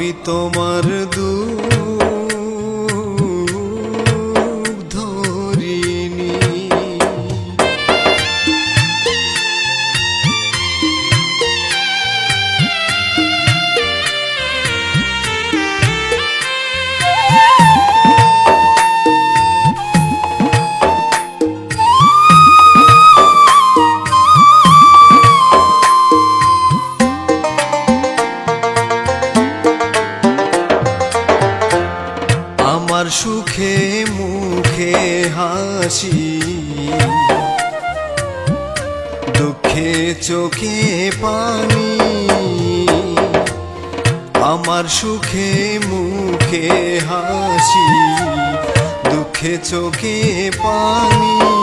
আমি তোমার দুধ সুখে মুখে হাসি। দুঃখে চোখে পানি। আমার সুখে মুখে হাসি। দুঃখে চোখে পানি।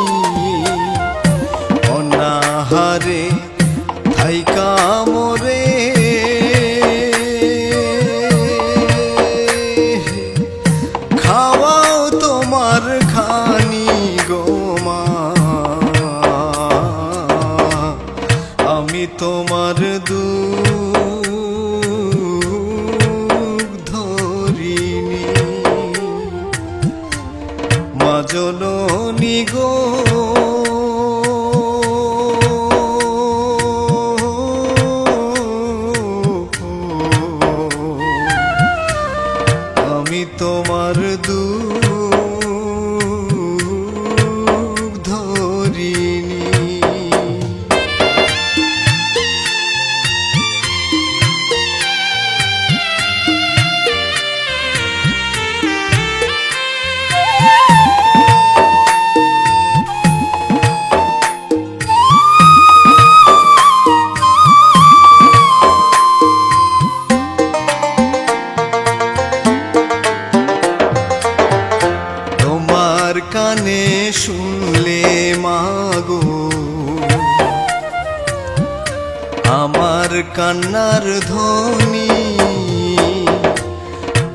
আমার কান্নার ধ্বনি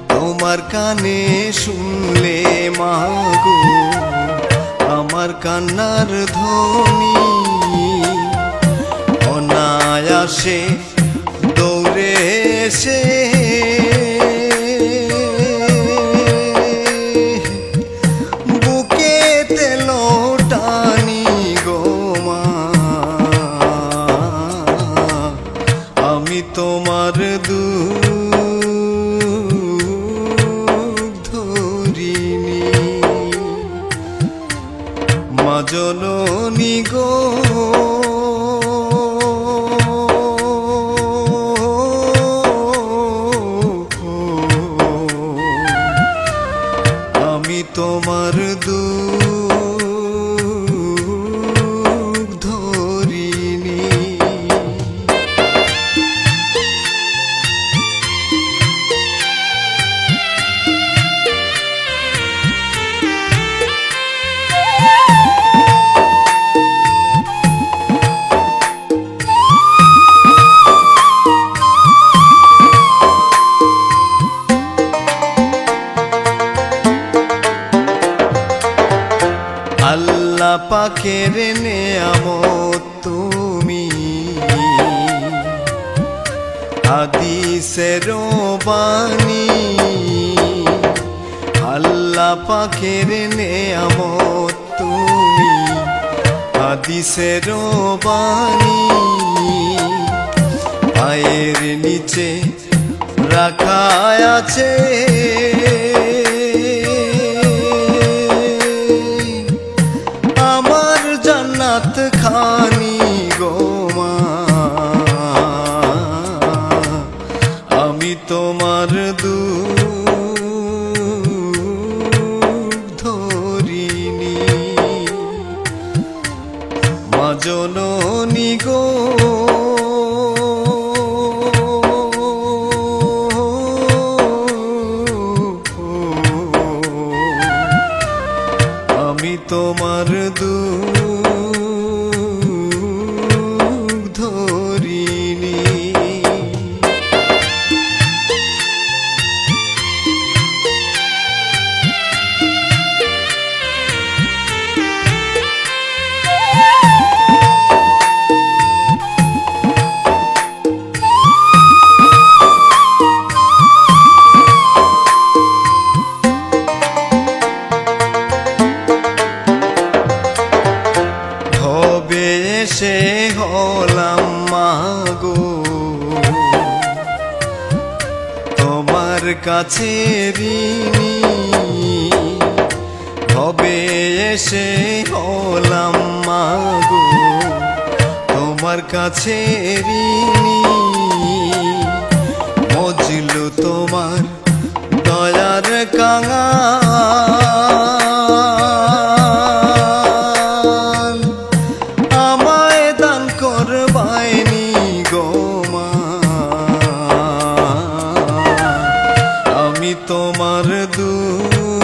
তোমার কানে শুনলে মাগো আমার কান্নার ধ্বনি। অনায়াসে দৌড়ে এসে জননী গো। আমি তোমার দুধ পাখের নেয়ামত তুমি। হাদিসের বাণী। আল্লাহ পাখের নেয়ামত তুমি। হাদিসের বাণী। পায়ের নিচে রাখা আছে। সাত খানি গোমা আমি তোমার দু ধরিনি মাজননী গো। ধো কাছে ঋণী। হবে এসে হলাম মাগো তোমার কাছে ঋণী। মজলু তোমার দয়ার কাঙা আমি তোমার দূর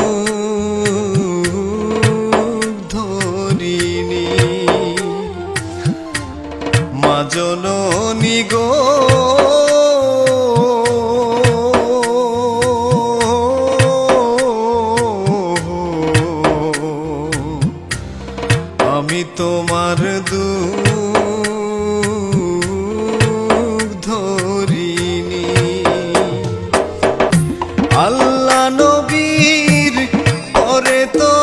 todo.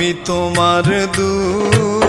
আমি তোমার দূর